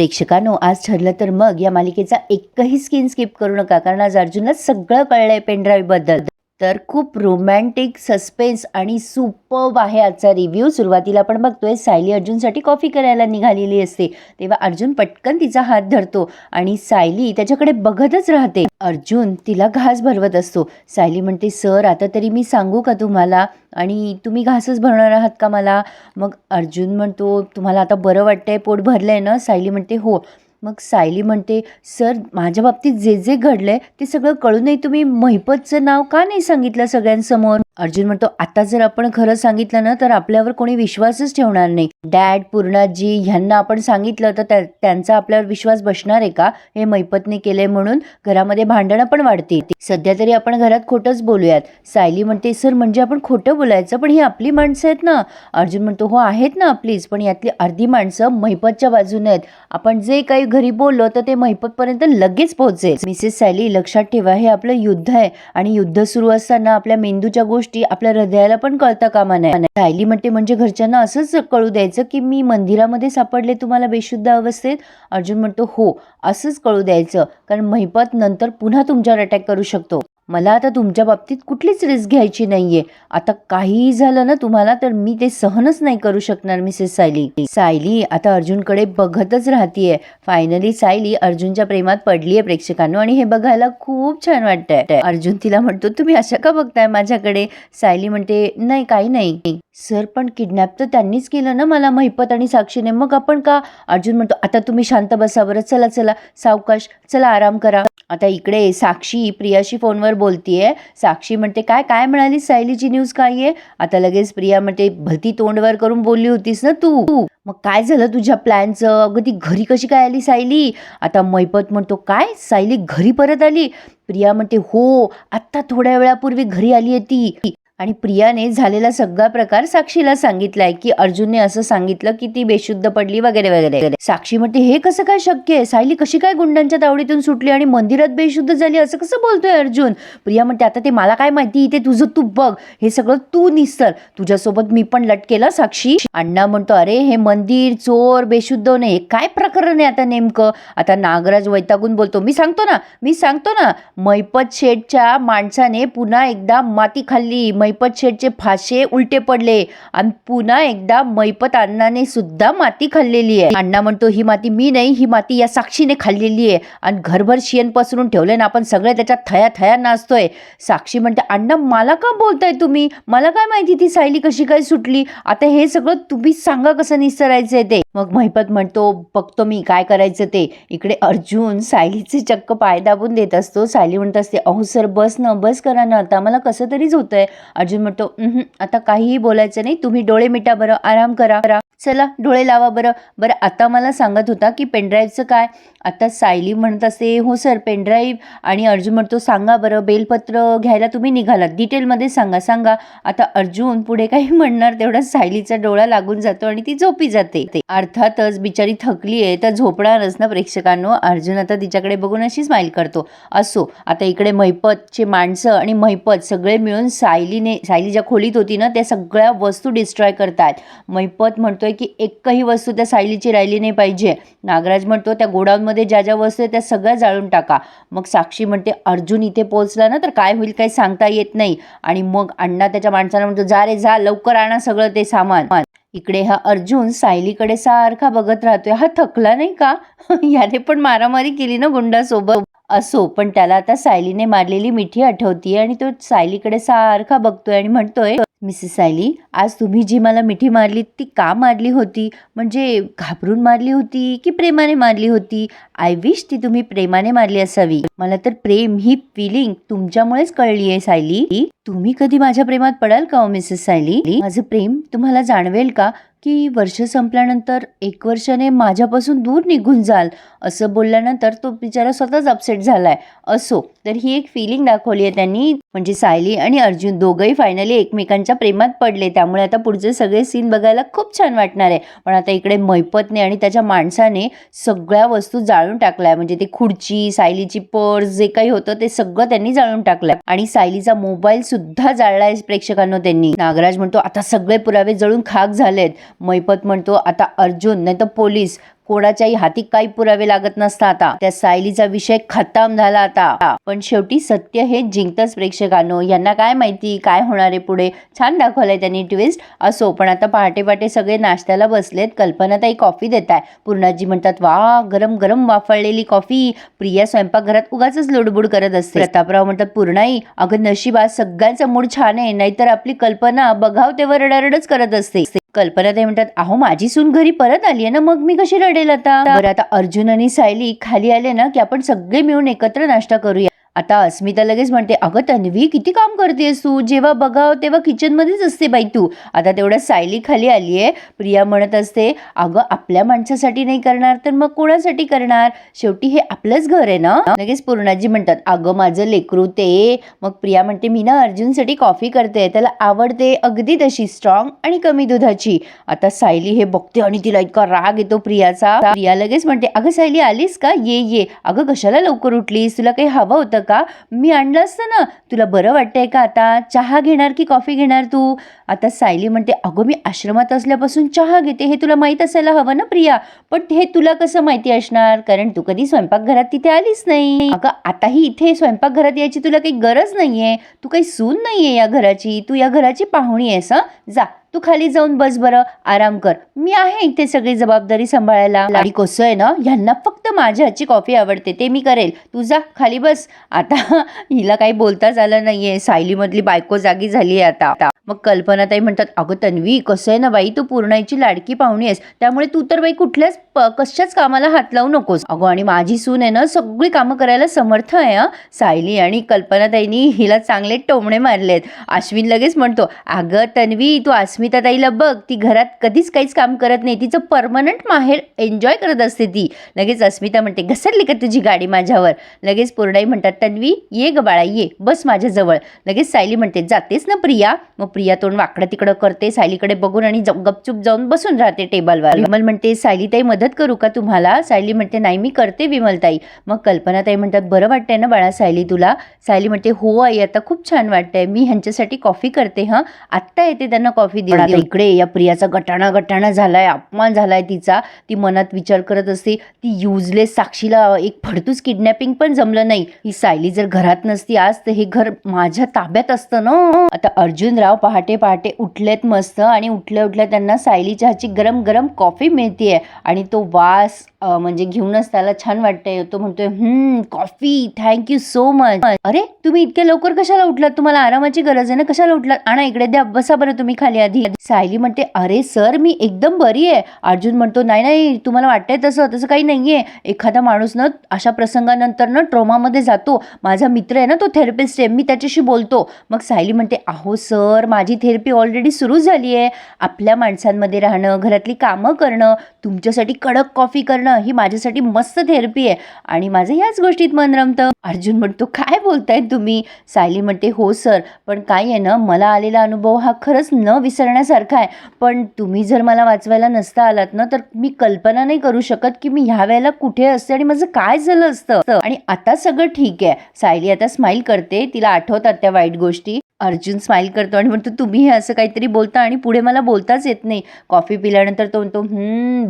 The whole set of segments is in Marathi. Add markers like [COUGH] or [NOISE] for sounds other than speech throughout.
प्रेक्षकांनो आज ठरलं तर मग या मालिकेचा एकही स्किन स्किप करू नका. कारण आज अर्जुनला सगळं कळलंय पेनड्राईव्हबद्दल. तर खूप रोमॅन्टिक सस्पेन्स आणि सुपर्ब आहे आजचा रिव्ह्यू सुरुवातीला आपण बघतोय सायली अर्जुनसाठी कॉफी करायला निघालेली असते. तेव्हा अर्जुन पटकन तिचा हात धरतो आणि सायली त्याच्याकडे बघतच राहते. अर्जुन तिला घास भरवत असतो. सायली म्हणते सर आता तरी मी सांगू का तुम्हाला? आणि तुम्ही घासच भरणार आहात का मला? मग अर्जुन म्हणतो तुम्हाला आता बरं वाटतंय पोट भरलंय ना? सायली म्हणते हो. मग सायली म्हणते सर माझ्या बाबतीत जे जे घडलं आहे ते सगळं कळूनही तुम्ही महिपतचं नाव का नाही सांगितलं सगळ्यांसमोर? अर्जुन म्हणतो आता जर आपण खरं सांगितलं ना तर आपल्यावर कोणी विश्वासच ठेवणार नाही. डॅड पूर्णाजी ह्यांना आपण सांगितलं तर त्या- त्यांचा आपल्यावर विश्वास बसणार आहे का? हे मैपतने केलंय म्हणून घरामध्ये भांडणं पण वाढते सध्या तरी आपण घरात खोटंच बोलूयात. सायली म्हणते सर म्हणजे आपण खोटं बोलायचं? पण ही आपली माणसं आहेत ना. अर्जुन म्हणतो हो आहेत ना आपलीच पण यातली अर्धी माणसं महिपतच्या बाजूने आहेत. आपण जे काही घरी बोललो तर ते महिपतपर्यंत लगेच पोहोचेल. मिसेस सायली लक्षात ठेवा हे आपलं युद्ध आहे आणि युद्ध सुरू असताना आपल्या मेंदूच्या गोष्टी आपल्या हृदयाला पण कळता कामा नाही सायली म्हणते म्हणजे घरच्यांना असंच कळू द्यायचं की मी मंदिरामध्ये सापडले तुम्हाला बेशुद्ध अवस्थेत? अर्जुन म्हणतो हो असंच कळू द्यायचं. कारण महिपत नंतर पुन्हा तुमच्यावर अटॅक करू शकतो. मला आता तुमच्या बाबतीत कुठलीच रिस्क घ्यायची नाहीये. आता काहीही झालं ना तुम्हाला तर मी ते सहनच नाही करू शकणार मिसेस सायली सायली आता अर्जुनकडे बघतच राहतीये. फायनली सायली अर्जुनच्या प्रेमात पडलीये प्रेक्षकांनो आणि हे बघायला खूप छान वाटतंय. अर्जुन तिला म्हणतो तुम्ही अशा का बघताय माझ्याकडे? सायली म्हणते नाही काही नाही. सर पण किडनॅप तर त्यांनीच केलं ना मला महिपत आणि साक्षीने. मग आपण का? अर्जुन म्हणतो आता तुम्ही शांत बसा बरं. चला चला. सावकाश चला आराम करा. आता इकडे साक्षी प्रियाशी फोनवर बोलतीये. साक्षी म्हणते काय काय म्हणाली सायलीची न्यूज काय आहे आता लगेच प्रिया म्हणते भलती तोंडवर करून बोलली होतीस ना तू. मग काय झालं तुझ्या प्लॅनचं? अगं ती घरी कशी काय आली सायली? आता मैपत म्हणतो काय सायली घरी परत आली? प्रिया म्हणते हो आत्ता थोड्या वेळापूर्वी घरी आली आहे ती. आणि प्रियाने झालेला सगळा प्रकार साक्षीला सांगितलाय की अर्जुनने असं सांगितलं की ती बेशुद्ध पडली वगैरे वगैरे. साक्षी म्हणते हे कसं काय शक्य आहे? सायली कशी काय गुंडांच्या तावडीतून सुटली आणि मंदिरात बेशुद्ध झाली? असं कसं बोलतोय अर्जुन? प्रिया म्हणते आता ते मला काय माहिती? ते तुझं तू बघ. हे सगळं तू निसर तुझ्यासोबत मी पण लटकेला साक्षी. अण्णा म्हणतो अरे हे मंदिर चोर बेशुद्ध नाही. काय प्रकरण आहे आता नेमकं? आता नागराज वैतागून बोलतो मी सांगतो ना मी सांगतो ना. मैपत शेठच्या माणसाने पुन्हा एकदा माती खाल्ली. मैपत शेठचे फाशे उलटे पडले. आणि पुन्हा एकदा मैपत अण्णाने सुद्धा माती खाल्लेली आहे. अण्णा म्हणतो ही माती मी नाही ही माती या साक्षीने खाल्लेली आहे. आणि घरभर शियन पसरून ठेवले ना आपण सगळे त्याच्यात थया थया नाचतोय. साक्षी म्हणते अण्णा मला का बोलताय तुम्ही? मला काय माहिती ती सायली कशी काय सुटली? आता हे सगळं तुम्हीच सांगा कसं निसरायचंय ते? मग महिपत म्हणतो बघतो मी काय करायचं ते. इकडे अर्जुन सायलीचे चक्क पाय दाबून देत असतो. सायली म्हणत असते अहो सर बस ना बस करा ना आता मला कसं तरीच होतंय अर्जुन म्हणतो आता काहीही बोलायचं नाही तुम्ही डोळे मिटा बरं आराम करा करा. चला डोळे लावा बरं. बरं आता मला सांगत होता की पेनड्राईव्हचं काय? आता सायली म्हणत असते हो सर पेनड्राईव्ह आणि अर्जुन म्हणतो सांगा बरं बेलपत्र घ्यायला तुम्ही निघालात. डिटेलमध्ये सांगा सांगा. आता अर्जुन पुढे काही म्हणणार तेवढा सायलीचा डोळा लागून जातो आणि ती झोपी जाते. ते अर्थातच बिचारी थकली आहे तर झोपणारच ना प्रेक्षकांनो. अर्जुन आता तिच्याकडे बघून अशी स्माईल करतो. असो आता इकडे महिपतचे माणसं आणि महिपत सगळे मिळून सायलीने सायली ज्या खोलीत होती ना त्या सगळ्या वस्तू डिस्ट्रॉय करतायत. महिपत म्हणतोय की एकही वस्तू त्या सायलीची राहिली नाही पाहिजे. नागराज म्हणतो त्या गोडाऊनमध्ये ज्या ज्या वस्तू आहेत त्या सगळ्या जाळून टाका. मग साक्षी म्हणते अर्जुन इथे पोहोचला ना तर काय होईल काही सांगता येत नाही. आणि मग अण्णा त्याच्या माणसाला म्हणतो जा रे जा लवकर आणा सगळं ते सामान. इकडे हा अर्जुन सायलीकडे सारखा बघत राहतोय. हा थकला नाही का? [LAUGHS] याने पण मारामारी केली ना गुंडासोबत. असो पण त्याला आता सायलीने मारलेली मिठी आठवतीये आणि तो सायलीकडे सारखा बघतोय आणि म्हणतोय मिसेस सायली आज तुम्ही जी मला मिठी मारली ती का मारली होती? म्हणजे घाबरून मारली होती की प्रेमाने मारली होती? आय विश ती तुम्ही प्रेमाने मारली असावी. मला तर प्रेम ही फिलिंग तुमच्यामुळेच कळली आहे सायली. तुम्ही कधी माझ्या प्रेमात पडाल का हो मिसेस सायली? माझं प्रेम तुम्हाला जाणवेल का की वर्ष संपल्यानंतर एक वर्षाने माझ्यापासून दूर निघून जाल? असं बोलल्यानंतर तो बिचारा स्वतःच अपसेट झालाय. असो तर ही एक फिलिंग दाखवली आहे त्यांनी. म्हणजे सायली आणि अर्जुन दोघंही फायनली एकमेकांच्या प्रेमात पडले. त्यामुळे आता पुढचे सगळे सीन बघायला खूप छान वाटणार आहे. पण आता इकडे मैपतने आणि त्याच्या माणसाने सगळ्या वस्तू जाळून टाकल्या. म्हणजे ती खुर्ची सायलीची पर्स जे काही होतं ते सगळं त्यांनी जाळून टाकलंय. आणि सायलीचा मोबाईल सुद्धा जाळलाय प्रेक्षकांना त्यांनी. नागराज म्हणतो आता सगळे पुरावे जळून खाक झालेत. मैपत म्हणतो आता अर्जुन नाही तर पोलीस. कोणाच्याही हाती काही पुरावे लागत नसता आता त्या सायलीचा विषय खतम झाला आता. पण शेवटी सत्य हे जिंकतच प्रेक्षकांनो. यांना काय माहिती? काय होणार आहे पुढे? छान दाखवलंय त्यांनी ट्विस्ट असो पण आता पहाटे पहाटे सगळे नाश्त्याला बसलेत. कल्पना ताई कॉफी देत आहे पूर्णाजी म्हणतात वा गरम गरम वाफळलेली कॉफी प्रिया स्वयंपाकघरात उगाच लुडबुड करत असते. प्रतापराव म्हणतात पूर्णाई अगं नशीब आज सगळ्यांचा मूड छान आहे. नाहीतर आपली कल्पना बघाव तेव्हा रडारडच करत असते. कल्पना ते म्हणतात अहो माझी सून घरी परत आली आहे ना मग मी कशी रडेल आता? बरं आता अर्जुन आणि सायली खाली आले ना की आपण सगळे मिळून एकत्र नाश्ता करूया. आता अस्मिता लगेच म्हणते अगं तन्वी किती काम करतेस तू? जेव्हा बघाव तेव्हा किचन मध्येच असते बाई तू. आता तेवढ्या सायली खाली आली आहे. प्रिया म्हणत असते अगं आपल्या माणसासाठी नाही करणार तर मग कोणासाठी करणार? शेवटी हे आपलंच घर आहे ना? लगेच पूर्णाजी म्हणतात अगं माझं लेकरू ते. मग प्रिया म्हणते मी ना अर्जुनसाठी कॉफी करते. त्याला आवडते अगदी तशी स्ट्रॉंग आणि कमी दुधाची. आता सायली हे बघते आणि तिला इतका राग येतो प्रियाचा. प्रिया लगेच म्हणते अगं सायली आलीस का? ये ये. अगं कशाला लवकर उठलीस? तुला काही हवं होतं का? मी आणलं असतं ना. तुला बरं वाटतंय का आता? चहा घेणार की कॉफी घेणार तू? आता सायली म्हणते अगं मी आश्रमात असल्यापासून चहा घेते. हे तुला माहीत असायला हवं ना प्रिया? पण हे तुला कसं माहिती असणार? कारण तू कधी स्वयंपाकघरात तिथे आलीस नाही. अगं आताही इथे स्वयंपाकघरात यायची तुला काही गरज नाहीये. तू काही सून नाहीये या घराची. तू या घराची पाहुणी आहेस जा. तू खाली जाऊन बस बरं आराम कर. मी आहे इथे सगळी जबाबदारी सांभाळायला. आणि कसं आहे ना ह्यांना फक्त माझ्या हातची कॉफी आवडते ते मी करेल. तू जा खाली बस. आता [LAUGHS] हिला काही बोलताच आलं नाहीये. सायलीमधली बायको जागी झाली आहे आता मग कल्पनाताई म्हणतात अगं तन्वी कसं आहे ना बाई? तू पूर्णाईची लाडकी पाहुणी आहेस. त्यामुळे तू तर बाई कुठल्याच कशाच कामाला हात लावू नकोस. अगं आणि माझी सून आहे ना सगळी कामं करायला समर्थ आहे हा. सायली आणि कल्पनाताईनी हिला चांगले टोमणे मारलेत. अश्विन लगेच म्हणतो अगं तन्वी तू अस्मिताताईला बघ ती घरात कधीच काहीच काम करत नाही. तिचं परमनंट माहेर एन्जॉय करत असते ती. लगेच अस्मिता म्हणते घसरली का तुझी गाडी माझ्यावर? लगेच पूर्णाई म्हणतात तन्वी ये ग बाळा ये बस माझ्याजवळ. लगेच सायली म्हणते जातेस ना प्रिया? मग प्रिया तोंड वाकडं तिकडं करते सायलीकडे बघून आणि गपचूप जाऊन बसून राहते टेबलवर. विमल म्हणते सायलीताई मदत करू का तुम्हाला? सायली म्हणते नाही मी करते विमलताई. मग कल्पनाताई म्हणतात बरं वाटतंय ना बाळा सायली तुला? सायली म्हणते हो आई आता खूप छान वाटतंय. मी ह्यांच्यासाठी कॉफी करते हां. आत्ता येते त्यांना कॉफी दे आता इकडे या प्रियाचा गटाणा गटाणा झालाय अपमान झालाय तिचा. ती मनात विचार करत असते. ती युजलेस साक्षीला एक फडतूस किडनॅपिंग पण जमलं नाही. ही सायली जर घरात नसती आज तर हे घर माझ्या ताब्यात असतं ना. आता अर्जुनराव पहाटे पहाटे उठलेत मस्त आणि उठल्या उठल्या त्यांना सायलीच्या हातची गरम गरम कॉफी मिळतीये. आणि तो वास म्हणजे घेऊनच त्याला छान वाटतंय. तो म्हणतोय हम्म कॉफी थँक्यू सो मच अरे तुम्ही इतक्या लवकर कशाला उठलात? तुम्हाला आरामाची गरज आहे ना? कशाला उठलात? आणा इकडे द्या बसा बरं तुम्ही खाली आधी. सायली म्हणते अरे सर मी एकदम बरी आहे. अर्जुन म्हणतो नाही नाही तुम्हाला वाटतंय तसं तसं काही नाहीये. एखादा माणूस ना अशा प्रसंगानंतर ना ट्रोमामध्ये जातो. माझा मित्र आहे ना तो थेरपिस्ट आहे. मी त्याच्याशी बोलतो. मग सायली म्हणते अहो सर माझी थेरपी ऑलरेडी सुरू झाली आहे आपल्या माणसांमध्ये राहणं घरातली कामं करणं तुमच्यासाठी कडक कॉफी करणं ही माझ्यासाठी मस्त थेरपी आहे. आणि माझं ह्याच गोष्टीत मन रमतं. अर्जुन म्हणतो काय बोलताय तुम्ही? सायली म्हणते हो सर पण काय आहे ना मला आलेला अनुभव हा खरंच न विसरण्यासारखा आहे. पण तुम्ही जर मला वाचवायला नसता आलात ना तर मी कल्पना नाही करू शकत की मी ह्या वेळेला कुठे असते आणि माझं काय झालं असतं. आणि आता सगळं ठीक आहे. सायली आता स्माईल करते. तिला आठवतात त्या वाईट गोष्टी. अर्जुन स्माईल करतो आणि म्हणतो तुम्ही हे असं काहीतरी बोलता आणि पुढे मला बोलताच येत नाही. कॉफी पिल्यानंतर तो म्हणतो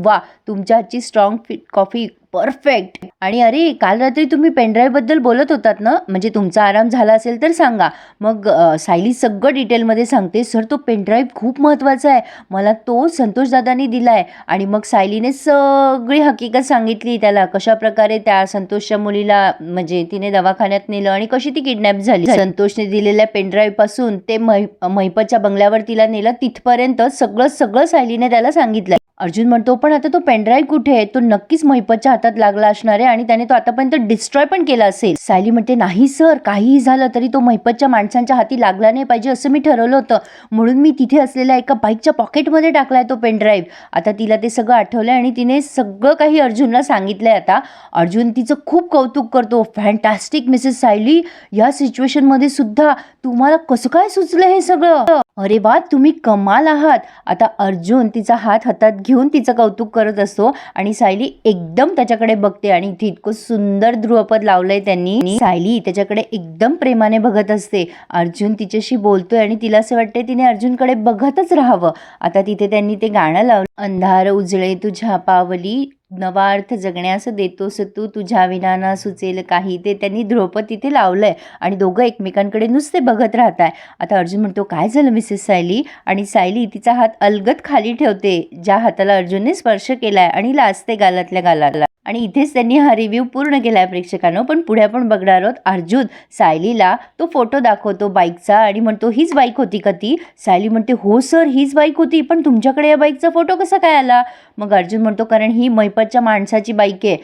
वा तुमच्या हातची स्ट्रॉंग कॉफी परफेक्ट. आणि अरे काल रात्री तुम्ही पेनड्राईव्हबद्दल बोलत होतात ना? म्हणजे तुमचा आराम झाला असेल तर सांगा. मग सायली सगळं डिटेलमध्ये सांगते. सर तो पेनड्राईव्ह खूप महत्त्वाचा आहे. मला तो संतोषदादानी दिला आहे आणि मग सायलीने सगळी हकीकत सांगितली त्याला कशा प्रकारे त्या संतोषच्या मुलीला म्हणजे तिने दवाखान्यात नेलं आणि कशी ती किडनॅप झाली. संतोषने दिलेल्या पेनड्राईव्हपासून ते मै महिपतच्या बंगल्यावर तिला नेलं. तिथपर्यंत सगळं सगळं सायलीने त्याला सांगितलं. अर्जुन म्हणतो पण आता तो पेनड्राईव्ह कुठे आहे? तो नक्कीच महिपतच्या हातात लागला असणार आहे आणि त्याने तो आतापर्यंत डिस्ट्रॉय पण केला असेल. सायली म्हणते नाही सर काहीही झालं तरी तो महिपतच्या माणसांच्या हाती लागला नाही पाहिजे असं मी ठरवलं होतं. म्हणून मी तिथे असलेल्या एका बाईकच्या पॉकेटमध्ये टाकलाय तो पेनड्राईव्ह आता तिला ते सगळं आठवलंय आणि तिने सगळं काही अर्जुनला सांगितलंय आता. अर्जुन तिचं खूप कौतुक करतो. Fantastic Mrs Sayali. या सिच्युएशनमध्ये सुद्धा तुम्हाला कसं काय सुचलं हे सगळं? अरे वा तुम्ही कमाल आहात. आता अर्जुन तिचा हात हातात घेऊन तिचं कौतुक करत असतो आणि सायली एकदम त्याच्याकडे बघते आणि इथे इतकं सुंदर ध्रुवपद लावलंय त्यांनी. सायली त्याच्याकडे एकदम प्रेमाने बघत असते. अर्जुन तिच्याशी बोलतोय आणि तिला असं वाटतंय तिने अर्जुनकडे बघतच राहावं. आता तिथे त्यांनी ते गाणं लावलं. अंधार उजळे तुझ्या पावली नवा अर्थ जगण्यास देतोस तू तुझ्या विनाना सुचेल काही. ते त्यांनी ध्रुपद तिथे आहे आणि दोघं एकमेकांकडे नुसते बघत राहत आहे आता अर्जुन म्हणतो काय झालं मिसेस सायली? आणि सायली तिचा हात अलगत खाली ठेवते ज्या हाताला अर्जुनने स्पर्श केला आहे आणि लाजते गालातल्या गालाला. आणि इथेच त्यांनी हा रिव्ह्यू पूर्ण केला आहे प्रेक्षकांनो. पण पुढे आपण बघणार आहोत अर्जुन सायलीला. तो फोटो दाखवतो बाईकचा आणि म्हणतो हीच बाईक होती का ती? सायली म्हणते हो सर हीच बाईक होती. पण तुमच्याकडे या बाईकचा फोटो कसा काय आला? मग अर्जुन म्हणतो कारण ही मैपतच्या माणसाची बाईक आहे.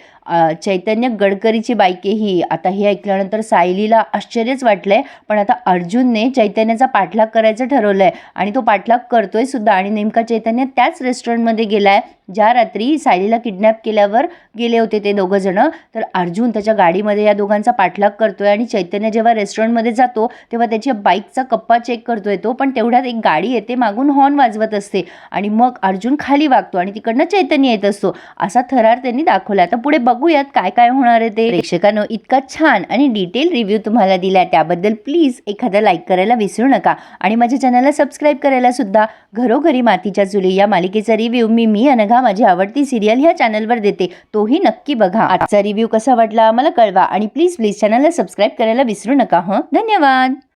चैतन्य गडकरीची बायके ही. आता हे ऐकल्यानंतर सायलीला आश्चर्यच वाटलंय पण आता अर्जुनने चैतन्याचा पाठलाग करायचं ठरवलंय आणि तो पाठलाग करतोय सुद्धा. आणि नेमका चैतन्य त्याच रेस्टॉरंटमध्ये गेलाय ज्या रात्री सायलीला किडनॅप केल्यावर गेले होते ते दोघं जण. तर अर्जुन त्याच्या गाडीमध्ये या दोघांचा पाठलाग करतोय आणि चैतन्य जेव्हा रेस्टॉरंटमध्ये जातो तेव्हा त्याच्या बाईकचा कप्पा चेक करतोय तो. पण तेवढ्यात एक गाडी येते मागून हॉर्न वाजवत असते. आणि मग अर्जुन खाली वागतो आणि तिकडनं चैतन्य येत असतो. असा थरार त्यांनी दाखवला आता पुढे बघ बघूयात काय काय होणार आहे ते. प्रेक्षकांनो इतका छान आणि डिटेल रिव्ह्यू तुम्हाला दिला त्याबद्दल प्लीज एखादा लाईक करायला विसरू नका. आणि माझ्या चॅनलला सबस्क्राईब करायला सुद्धा घरोघरी मातीच्या चुली या मालिकेचा रिव्ह्यू मी मी अनघा माझी आवडती सिरियल ह्या चॅनलवर देते. तोही नक्की बघा. आजचा रिव्ह्यू कसा वाटला मला कळवा. आणि प्लीज प्लीज चॅनलला सबस्क्राईब करायला विसरू नका हं? धन्यवाद!